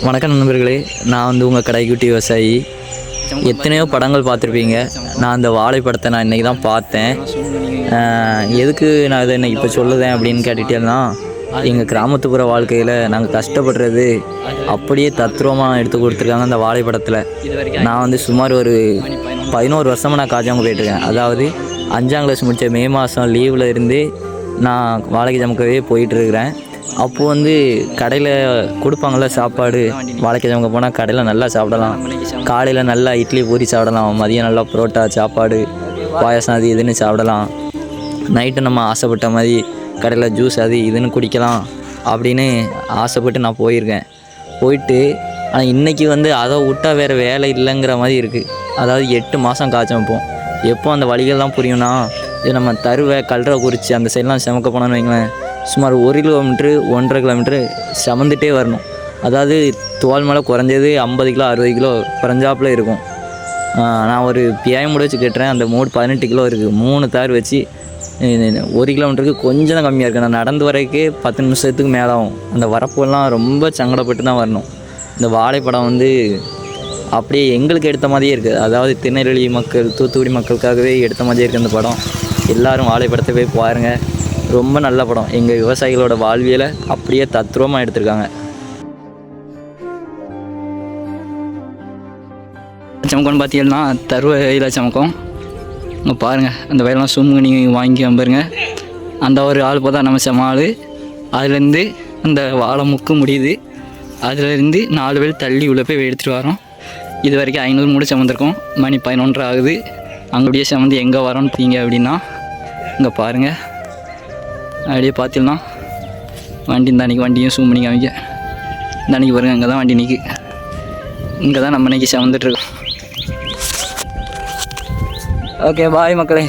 வணக்கம் நண்பர்களே நான் வந்து உங்கள் கடைக்குட்டி விவசாயி. எத்தனையோ படங்கள் பார்த்துருப்பீங்க. நான் அந்த வாழை படத்தை நான் இன்றைக்கி தான் பார்த்தேன். எதுக்கு நான் இதை இன்னைக்கு இப்போ சொல்லுதேன் அப்படின்னு கேட்டுட்டேன்னா எங்கள் கிராமத்துப்புற வாழ்க்கையில் நாங்கள் கஷ்டப்படுறது அப்படியே தத்ரூபமாக எடுத்து கொடுத்துருக்காங்க அந்த வாழை படத்தில் நான் வந்து சுமார் ஒரு பதினோரு வருஷமாக நான் காஜாங்க போயிட்டுருக்கேன். அதாவது அஞ்சாம் கிளாஸ் முடித்த மே மாதம் லீவில் இருந்து நான் வாழைக்கு ஜமக்கவே போயிட்டுருக்கிறேன். அப்போது வந்து கடையில் கொடுப்பாங்கள்ல சாப்பாடு. வாழைக்கிழமை போனால் கடையில் நல்லா சாப்பிடலாம். காலையில் நல்லா இட்லி பூரி சாப்பிடலாம். மதியம் நல்லா புரோட்டா சாப்பாடு பாயாசம் அது இதுன்னு சாப்பிடலாம். நைட்டு நம்ம ஆசைப்பட்ட மாதிரி கடையில் ஜூஸ் அது இதுன்னு குடிக்கலாம் அப்படின்னு ஆசைப்பட்டு நான் போயிருக்கேன். போயிட்டு ஆனால் இன்றைக்கி வந்து அதை விட்டால் வேறு வேலை இல்லைங்கிற மாதிரி இருக்குது அதாவது எட்டு மாதம் காய்ச்சம் வைப்போம் எப்போ அந்த வழிகள்லாம் புரியும்னா இது நம்ம தருவை கல்ற குறிச்சி அந்த சைட்லாம் செமக்க போனோன்னு வைங்களேன். சுமார் ஒரு கிலோமீட்ரு ஒன்றரை கிலோமீட்ரு சமந்துட்டே வரணும். அதாவது தோல் மேலே குறைஞ்சது ஐம்பது கிலோ அறுபது கிலோ குறைஞ்சாப்புல இருக்கும். நான் ஒரு பியாயம் மூட வச்சு கேட்டுறேன். அந்த மூடு பதினெட்டு கிலோ இருக்குது மூணு தார் வச்சு ஒரு கிலோமீட்டருக்கு கொஞ்சம் தான் கம்மியாக இருக்குது நான் நடந்து வரைக்கே பத்து நிமிஷத்துக்கு மேலே ஆகும் அந்த வரப்பெல்லாம் ரொம்ப சங்கடப்பட்டு தான் வரணும். இந்த வாழைப்படம் வந்து அப்படியே எங்களுக்கு எடுத்த மாதிரியே இருக்குது அதாவது திருநெல்வேலி மக்கள் தூத்துக்குடி மக்களுக்காகவே எடுத்த மாதிரியே இருக்குது அந்த படம். எல்லாரும் வாழைப்படத்தை போய் பாருங்கள் ரொம்ப நல்ல படம். எங்கள் விவசாயிகளோட வாழ்வியலை அப்படியே தத்ரூபமாக எடுத்திருக்காங்க. சமக்கம்னு பார்த்தீங்கன்னா தருவ வயலில் சமக்கம் இங்கே பாருங்கள் அந்த வயலெலாம் சும்முங்க நீங்கள் வாங்கி பாருங்க அந்த ஒரு ஆள் பார்த்தா நம்ம சமாள் அதுலேருந்து அந்த வாழை முக்கு முடியுது. அதுலேருந்து நாலு பேர் தள்ளி உள்ள போய் எடுத்துகிட்டு வரோம். இது வரைக்கும் ஐநூறு மூடு சமந்திருக்கோம். மணி பதினொன்றரை ஆகுது. அங்கே சமந்து எங்கே வரோன்னு தீங்க அப்படின்னா இங்கே பாருங்கள் அப்படியே பார்த்தீங்கன்னா வண்டி இந்த அன்றைக்கி வண்டியும் சூம் பண்ணி காமிக்க. இந்த அன்றைக்கி பாருங்கள் அங்கே தான் வண்டி நிற்கு இங்கே தான் நம்ம இன்னைக்கு சமந்துட்டுருக்கோம் ஓகே பாய் மக்களே.